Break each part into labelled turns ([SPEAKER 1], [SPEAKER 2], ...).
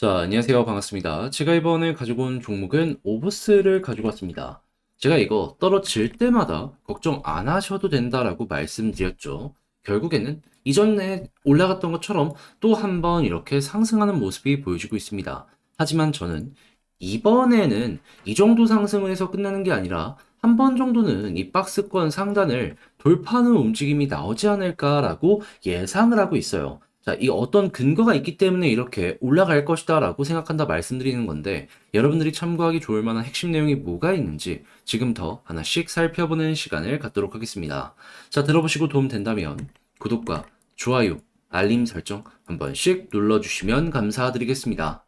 [SPEAKER 1] 자, 안녕하세요. 반갑습니다. 제가 이번에 가지고 온 종목은 오브스를 가지고 왔습니다. 제가 이거 떨어질 때마다 걱정 안 하셔도 된다라고 말씀드렸죠. 결국에는 이전에 올라갔던 것처럼 또 한 번 이렇게 상승하는 모습이 보여지고 있습니다. 하지만 저는 이번에는 이 정도 상승을 해서 끝나는 게 아니라 한 번 정도는 이 박스권 상단을 돌파하는 움직임이 나오지 않을까라고 예상을 하고 있어요. 자, 이 어떤 근거가 있기 때문에 이렇게 올라갈 것이다 라고 생각한다 말씀드리는 건데, 여러분들이 참고하기 좋을 만한 핵심 내용이 뭐가 있는지 지금부터 하나씩 살펴보는 시간을 갖도록 하겠습니다. 자, 들어보시고 도움 된다면 구독과 좋아요, 알림 설정 한 번씩 눌러주시면 감사드리겠습니다.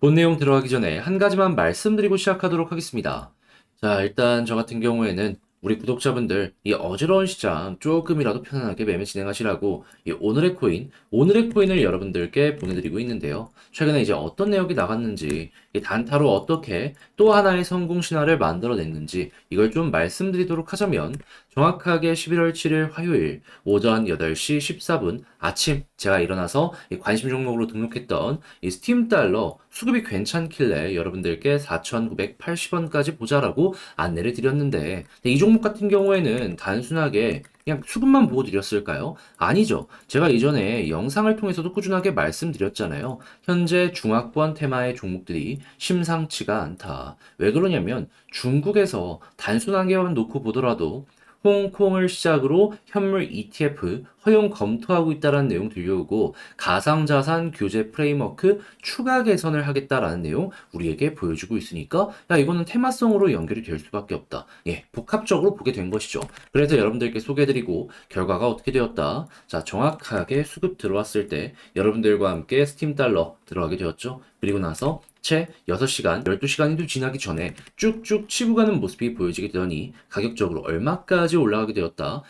[SPEAKER 1] 본 내용 들어가기 전에 한 가지만 말씀드리고 시작하도록 하겠습니다. 자, 일단 저 같은 경우에는 우리 구독자분들 이 어지러운 시장 조금이라도 편안하게 매매 진행하시라고 이 오늘의 코인, 오늘의 코인을 여러분들께 보내드리고 있는데요. 최근에 이제 어떤 내역이 나갔는지, 이 단타로 어떻게 또 하나의 성공 신화를 만들어냈는지 이걸 좀 말씀드리도록 하자면 정확하게 11월 7일 화요일 오전 8시 14분 아침 제가 일어나서 이 관심 종목으로 등록했던 이 스팀 달러 수급이 괜찮길래 여러분들께 4,980원까지 보자라고 안내를 드렸는데 이 종목 같은 경우에는 단순하게 그냥 수급만 보고 드렸을까요? 아니죠. 제가 이전에 영상을 통해서도 꾸준하게 말씀드렸잖아요. 현재 중화권 테마의 종목들이 심상치가 않다. 왜 그러냐면 중국에서 단순하게만 놓고 보더라도 홍콩을 시작으로 현물 ETF 허용 검토하고 있다라는 내용 들려오고 가상자산 규제 프레임워크 추가 개선을 하겠다라는 내용 우리에게 보여주고 있으니까 야 이거는 테마성으로 연결이 될 수밖에 없다. 예, 복합적으로 보게 된 것이죠. 그래서 여러분들께 소개해드리고 결과가 어떻게 되었다. 자, 정확하게 수급 들어왔을 때 여러분들과 함께 스팀 달러 들어가게 되었죠. 그리고 나서 채 6시간, 12시간이 지나기 전에 쭉쭉 치고 가는 모습이 보여지게 되더니 가격적으로 얼마까지 올라가게 되었다.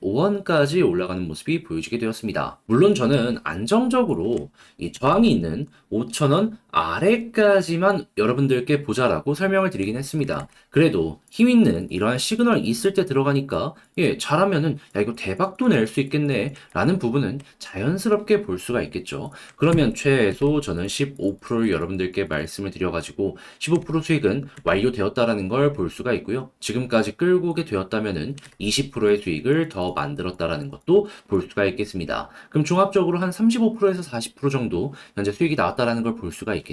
[SPEAKER 1] 6,375원까지 올라가는 모습이 보여지게 되었습니다. 물론 저는 안정적으로 이 저항이 있는 5,000원 아래까지만 여러분들께 보자라고 설명을 드리긴 했습니다. 그래도 힘 있는 이러한 시그널 있을 때 들어가니까 예, 잘하면은 야 이거 대박도 낼 수 있겠네 라는 부분은 자연스럽게 볼 수가 있겠죠. 그러면 최소 저는 15%를 여러분들께 말씀을 드려가지고 15% 수익은 완료되었다라는 걸 볼 수가 있고요. 지금까지 끌고 오게 되었다면은 20%의 수익을 더 만들었다라는 것도 볼 수가 있겠습니다. 그럼 종합적으로 한 35%에서 40% 정도 현재 수익이 나왔다라는 걸 볼 수가 있겠죠.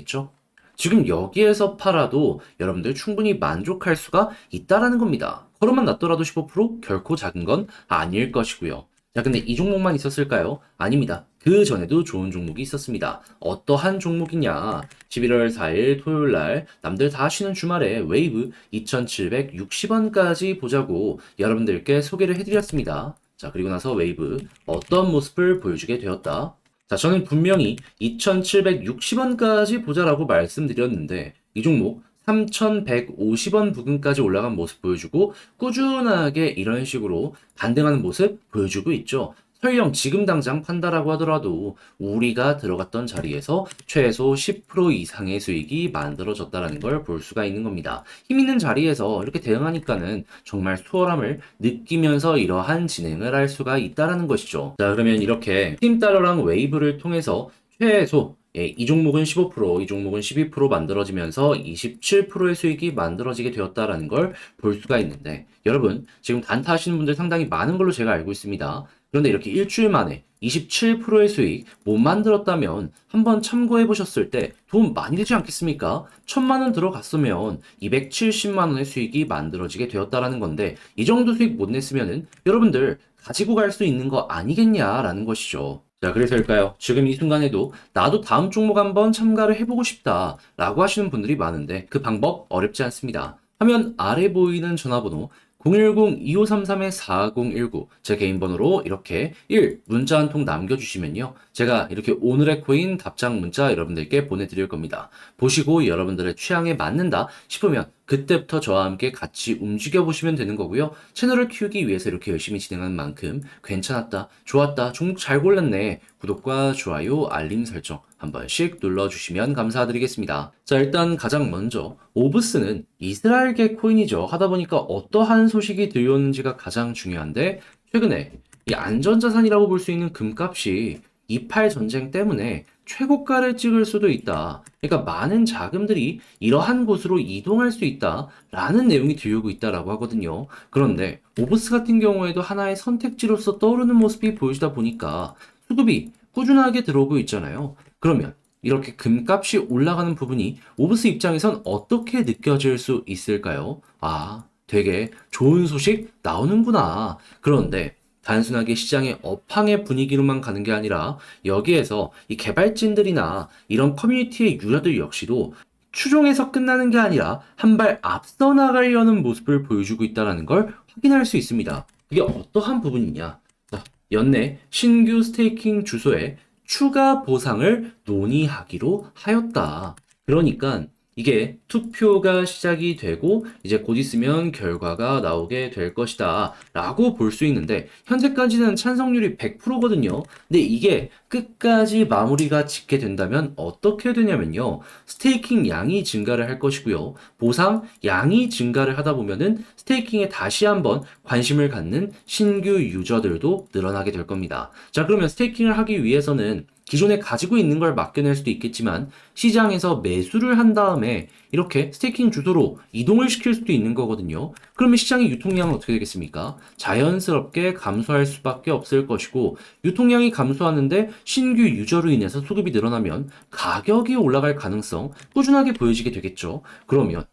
[SPEAKER 1] 지금 여기에서 팔아도 여러분들 충분히 만족할 수가 있다라는 겁니다. 걸음만 낮더라도 15% 결코 작은 건 아닐 것이고요. 자, 근데 이 종목만 있었을까요? 아닙니다. 그 전에도 좋은 종목이 있었습니다. 어떠한 종목이냐? 11월 4일 토요일 날 남들 다 쉬는 주말에 웨이브 2,760원까지 보자고 여러분들께 소개를 해드렸습니다. 자, 그리고 나서 웨이브 어떤 모습을 보여주게 되었다. 자, 저는 분명히 2,760원까지 보자라고 말씀드렸는데 이 종목 3,150원 부근까지 올라간 모습 보여주고 꾸준하게 이런 식으로 반등하는 모습 보여주고 있죠. 설령 지금 당장 판다라고 하더라도 우리가 들어갔던 자리에서 최소 10% 이상의 수익이 만들어졌다라는 걸 볼 수가 있는 겁니다. 힘 있는 자리에서 이렇게 대응하니까는 정말 수월함을 느끼면서 이러한 진행을 할 수가 있다라는 것이죠. 자, 그러면 이렇게 팀 달러랑 웨이브를 통해서 최소 예, 이 종목은 15%, 이 종목은 12% 만들어지면서 27%의 수익이 만들어지게 되었다라는 걸 볼 수가 있는데, 여러분, 지금 단타 하시는 분들 상당히 많은 걸로 제가 알고 있습니다. 그런데 이렇게 일주일 만에 27%의 수익 못 만들었다면 한번 참고해 보셨을 때 돈 많이 되지 않겠습니까? 천만 원 들어갔으면 270만 원의 수익이 만들어지게 되었다라는 건데 이 정도 수익 못 냈으면은 여러분들 가지고 갈 수 있는 거 아니겠냐라는 것이죠. 자, 그래서일까요? 지금 이 순간에도 나도 다음 종목 한번 참가를 해보고 싶다 라고 하시는 분들이 많은데 그 방법 어렵지 않습니다. 화면 아래 보이는 전화번호 010-2533-4019 제 개인 번호로 이렇게 1 문자 한 통 남겨주시면요. 제가 이렇게 오늘의 코인 답장 문자 여러분들께 보내드릴 겁니다. 보시고 여러분들의 취향에 맞는다 싶으면 그때부터 저와 함께 같이 움직여 보시면 되는 거고요. 채널을 키우기 위해서 이렇게 열심히 진행하는 만큼 괜찮았다, 좋았다, 종목 잘 골랐네. 구독과 좋아요, 알림 설정 한 번씩 눌러주시면 감사드리겠습니다. 자, 일단 가장 먼저 오브스는 이스라엘계 코인이죠. 하다 보니까 어떠한 소식이 들려오는지가 가장 중요한데 최근에 이 안전자산이라고 볼 수 있는 금값이 이팔 전쟁 때문에 최고가를 찍을 수도 있다. 그러니까 많은 자금들이 이러한 곳으로 이동할 수 있다라는 내용이 들리고 있다라고 하거든요. 그런데 오브스 같은 경우에도 하나의 선택지로서 떠오르는 모습이 보여지다 보니까 수급이 꾸준하게 들어오고 있잖아요. 그러면 이렇게 금값이 올라가는 부분이 오브스 입장에선 어떻게 느껴질 수 있을까요? 아, 되게 좋은 소식 나오는구나. 그런데 단순하게 시장의 업황의 분위기로만 가는 게 아니라 여기에서 이 개발진들이나 이런 커뮤니티의 유저들 역시도 추종해서 끝나는 게 아니라 한 발 앞서 나가려는 모습을 보여주고 있다는 걸 확인할 수 있습니다. 그게 어떠한 부분이냐? 자, 연내 신규 스테이킹 주소에 추가 보상을 논의하기로 하였다. 그러니까 이게 투표가 시작이 되고 이제 곧 있으면 결과가 나오게 될 것이다 라고 볼 수 있는데 현재까지는 찬성률이 100%거든요. 근데 이게 끝까지 마무리가 짓게 된다면 어떻게 되냐면요. 스테이킹 양이 증가를 할 것이고요. 보상 양이 증가를 하다 보면은 스테이킹에 다시 한번 관심을 갖는 신규 유저들도 늘어나게 될 겁니다. 자 그러면 스테이킹을 하기 위해서는 기존에 가지고 있는 걸 맡겨낼 수도 있겠지만 시장에서 매수를 한 다음에 이렇게 스테이킹 주소로 이동을 시킬 수도 있는 거거든요. 그러면 시장의 유통량은 어떻게 되겠습니까? 자연스럽게 감소할 수밖에 없을 것이고 유통량이 감소하는데 신규 유저로 인해서 수급이 늘어나면 가격이 올라갈 가능성 꾸준하게 보여지게 되겠죠. 그러면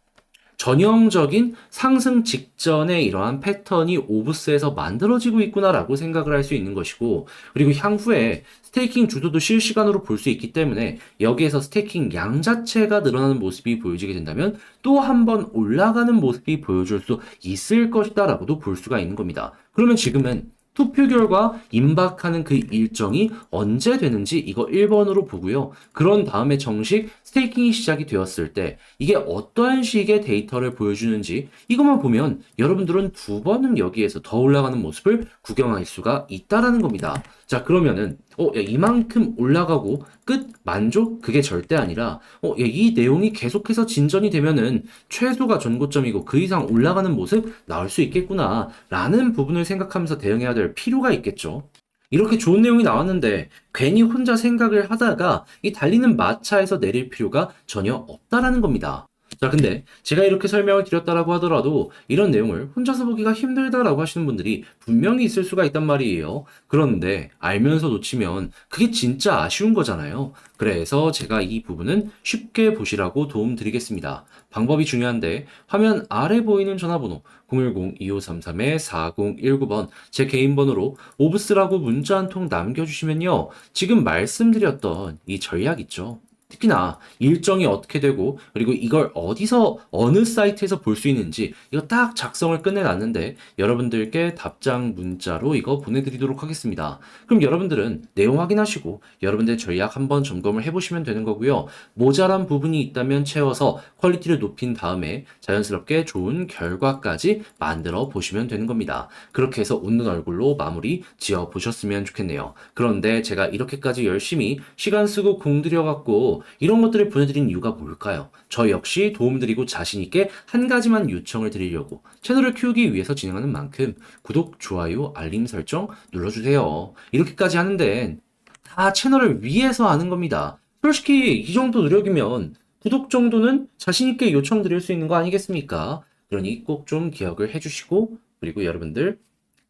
[SPEAKER 1] 전형적인 상승 직전에 이러한 패턴이 오브스에서 만들어지고 있구나라고 생각을 할 수 있는 것이고 그리고 향후에 스테이킹 주도도 실시간으로 볼 수 있기 때문에 여기에서 스테이킹 양 자체가 늘어나는 모습이 보여지게 된다면 또 한 번 올라가는 모습이 보여줄 수 있을 것이다라고도 볼 수가 있는 겁니다. 그러면 지금은 투표 결과 임박하는 그 일정이 언제 되는지 이거 1번으로 보고요. 그런 다음에 정식 스테이킹이 시작이 되었을 때 이게 어떠한 식의 데이터를 보여주는지 이것만 보면 여러분들은 두 번은 여기에서 더 올라가는 모습을 구경할 수가 있다라는 겁니다. 자, 그러면은 어, 야, 이만큼 올라가고 끝 만족 그게 절대 아니라 어, 야, 이 내용이 계속해서 진전이 되면은 최소가 전고점이고 그 이상 올라가는 모습 나올 수 있겠구나 라는 부분을 생각하면서 대응해야 될 필요가 있겠죠. 이렇게 좋은 내용이 나왔는데 괜히 혼자 생각을 하다가 이 달리는 마차에서 내릴 필요가 전혀 없다라는 겁니다. 자, 근데 제가 이렇게 설명을 드렸다라고 하더라도 이런 내용을 혼자서 보기가 힘들다라고 하시는 분들이 분명히 있을 수가 있단 말이에요. 그런데 알면서 놓치면 그게 진짜 아쉬운 거잖아요. 그래서 제가 이 부분은 쉽게 보시라고 도움 드리겠습니다. 방법이 중요한데 화면 아래 보이는 전화번호 010-2533-4019번 제 개인 번호로 오브스라고 문자 한 통 남겨주시면요. 지금 말씀드렸던 이 전략 있죠. 특히나 일정이 어떻게 되고 그리고 이걸 어디서 어느 사이트에서 볼 수 있는지 이거 딱 작성을 끝내놨는데 여러분들께 답장 문자로 이거 보내드리도록 하겠습니다. 그럼 여러분들은 내용 확인하시고 여러분들 전략 한번 점검을 해보시면 되는 거고요. 모자란 부분이 있다면 채워서 퀄리티를 높인 다음에 자연스럽게 좋은 결과까지 만들어 보시면 되는 겁니다. 그렇게 해서 웃는 얼굴로 마무리 지어 보셨으면 좋겠네요. 그런데 제가 이렇게까지 열심히 시간 쓰고 공들여 갖고 이런 것들을 보내드린 이유가 뭘까요? 저 역시 도움드리고 자신있게 한 가지만 요청을 드리려고 채널을 키우기 위해서 진행하는 만큼 구독, 좋아요, 알림 설정 눌러주세요. 이렇게까지 하는데 다 채널을 위해서 하는 겁니다. 솔직히 이 정도 노력이면 구독 정도는 자신있게 요청드릴 수 있는 거 아니겠습니까? 그러니 꼭 좀 기억을 해주시고 그리고 여러분들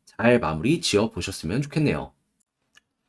[SPEAKER 1] 잘 마무리 지어 보셨으면 좋겠네요.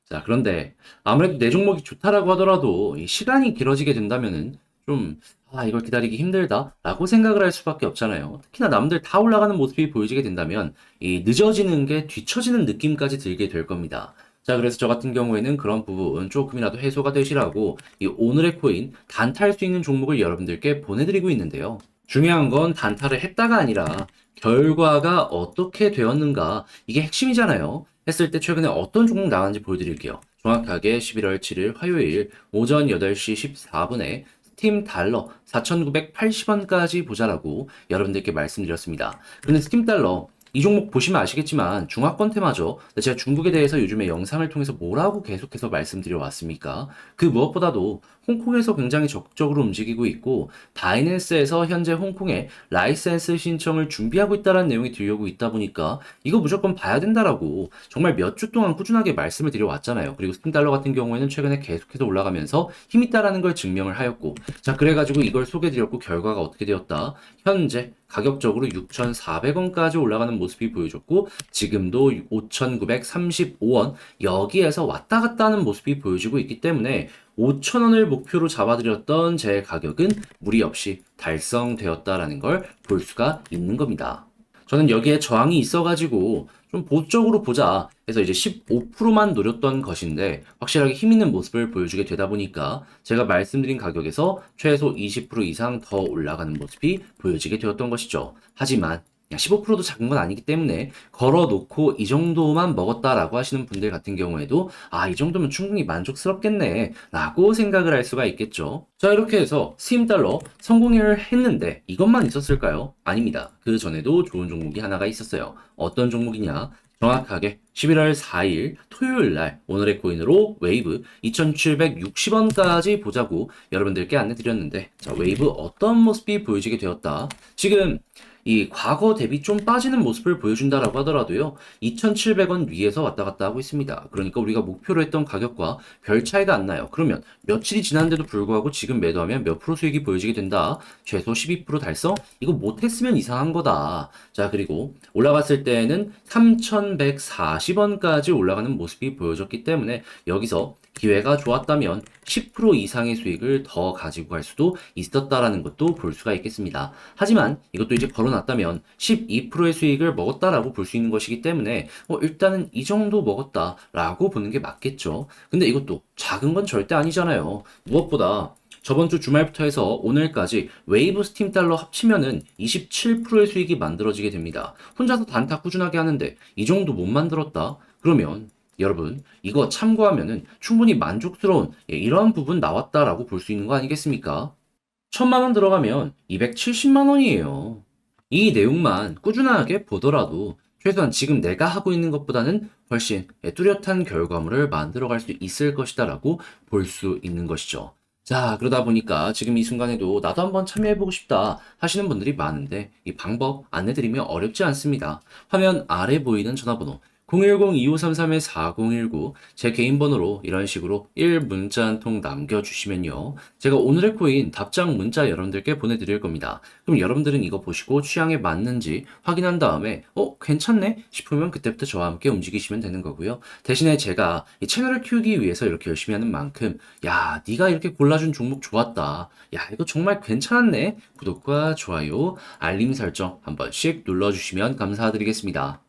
[SPEAKER 1] 자, 그런데 아무래도 내 종목이 좋다라고 하더라도 이 시간이 길어지게 된다면은 좀, 아, 이걸 기다리기 힘들다라고 생각을 할 수밖에 없잖아요. 특히나 남들 다 올라가는 모습이 보여지게 된다면 이 늦어지는 게 뒤처지는 느낌까지 들게 될 겁니다. 자, 그래서 저 같은 경우에는 그런 부분 조금이라도 해소가 되시라고 이 오늘의 코인 단타할 수 있는 종목을 여러분들께 보내드리고 있는데요. 중요한 건 단타를 했다가 아니라 결과가 어떻게 되었는가 이게 핵심이잖아요. 했을 때 최근에 어떤 종목 나왔는지 보여드릴게요. 정확하게 11월 7일 화요일 오전 8시 14분에 스팀 달러 4,980원까지 보자라고 여러분들께 말씀드렸습니다. 근데 스팀 달러 이 종목 보시면 아시겠지만 중화권 테마죠. 제가 중국에 대해서 요즘에 영상을 통해서 뭐라고 계속해서 말씀드려 왔습니까? 그 무엇보다도 홍콩에서 굉장히 적극적으로 움직이고 있고 바이낸스에서 현재 홍콩에 라이센스 신청을 준비하고 있다는 내용이 들려오고 있다 보니까 이거 무조건 봐야 된다라고 정말 몇 주 동안 꾸준하게 말씀을 드려왔잖아요. 그리고 스팀달러 같은 경우에는 최근에 계속해서 올라가면서 힘 있다라는 걸 증명을 하였고 자 그래가지고 이걸 소개드렸고 결과가 어떻게 되었다. 현재 가격적으로 6,400원까지 올라가는 모습이 보여졌고 지금도 5,935원 여기에서 왔다 갔다 하는 모습이 보여지고 있기 때문에 5,000원을 목표로 잡아드렸던 제 가격은 무리 없이 달성되었다라는 걸 볼 수가 있는 겁니다. 저는 여기에 저항이 있어가지고 좀 보적으로 보자 해서 이제 15%만 노렸던 것인데 확실하게 힘 있는 모습을 보여주게 되다 보니까 제가 말씀드린 가격에서 최소 20% 이상 더 올라가는 모습이 보여지게 되었던 것이죠. 하지만 15%도 작은 건 아니기 때문에 걸어놓고 이 정도만 먹었다라고 하시는 분들 같은 경우에도 아, 이 정도면 충분히 만족스럽겠네 라고 생각을 할 수가 있겠죠. 자, 이렇게 해서 스임 달러 성공을 했는데 이것만 있었을까요? 아닙니다. 그 전에도 좋은 종목이 하나가 있었어요. 어떤 종목이냐? 정확하게 11월 4일 토요일 날 오늘의 코인으로 웨이브 2760원까지 보자고 여러분들께 안내 드렸는데 자, 웨이브 어떤 모습이 보여지게 되었다. 지금 이 과거 대비 좀 빠지는 모습을 보여준다라고 하더라도요. 2,700원 위에서 왔다 갔다 하고 있습니다. 그러니까 우리가 목표로 했던 가격과 별 차이가 안 나요. 그러면 며칠이 지났는데도 불구하고 지금 매도하면 몇 프로 수익이 보여지게 된다. 최소 12% 달성? 이거 못했으면 이상한 거다. 자, 그리고 올라갔을 때에는 3,140원까지 올라가는 모습이 보여졌기 때문에 여기서 기회가 좋았다면 10% 이상의 수익을 더 가지고 갈 수도 있었다라는 것도 볼 수가 있겠습니다. 하지만 이것도 이제 걸어놨다면 12%의 수익을 먹었다라고 볼 수 있는 것이기 때문에 어, 일단은 이 정도 먹었다라고 보는 게 맞겠죠. 근데 이것도 작은 건 절대 아니잖아요. 무엇보다 저번 주 주말부터 해서 오늘까지 웨이브 스팀 달러 합치면은 27%의 수익이 만들어지게 됩니다. 혼자서 단타 꾸준하게 하는데 이 정도 못 만들었다? 그러면 여러분 이거 참고하면은 충분히 만족스러운 예, 이러한 부분 나왔다라고 볼 수 있는 거 아니겠습니까? 천만 원 들어가면 270만 원이에요. 이 내용만 꾸준하게 보더라도 최소한 지금 내가 하고 있는 것보다는 훨씬 예, 뚜렷한 결과물을 만들어 갈 수 있을 것이다라고 볼 수 있는 것이죠. 자, 그러다 보니까 지금 이 순간에도 나도 한번 참여해보고 싶다 하시는 분들이 많은데 이 방법 안내드리면 어렵지 않습니다. 화면 아래 보이는 전화번호 010-2533-4019 제 개인 번호로 이런 식으로 1문자 한 통 남겨주시면요. 제가 오늘의 코인 답장 문자 여러분들께 보내드릴 겁니다. 그럼 여러분들은 이거 보시고 취향에 맞는지 확인한 다음에 어 괜찮네 싶으면 그때부터 저와 함께 움직이시면 되는 거고요. 대신에 제가 이 채널을 키우기 위해서 이렇게 열심히 하는 만큼 야 네가 이렇게 골라준 종목 좋았다. 야 이거 정말 괜찮네. 구독과 좋아요, 알림 설정 한 번씩 눌러주시면 감사드리겠습니다.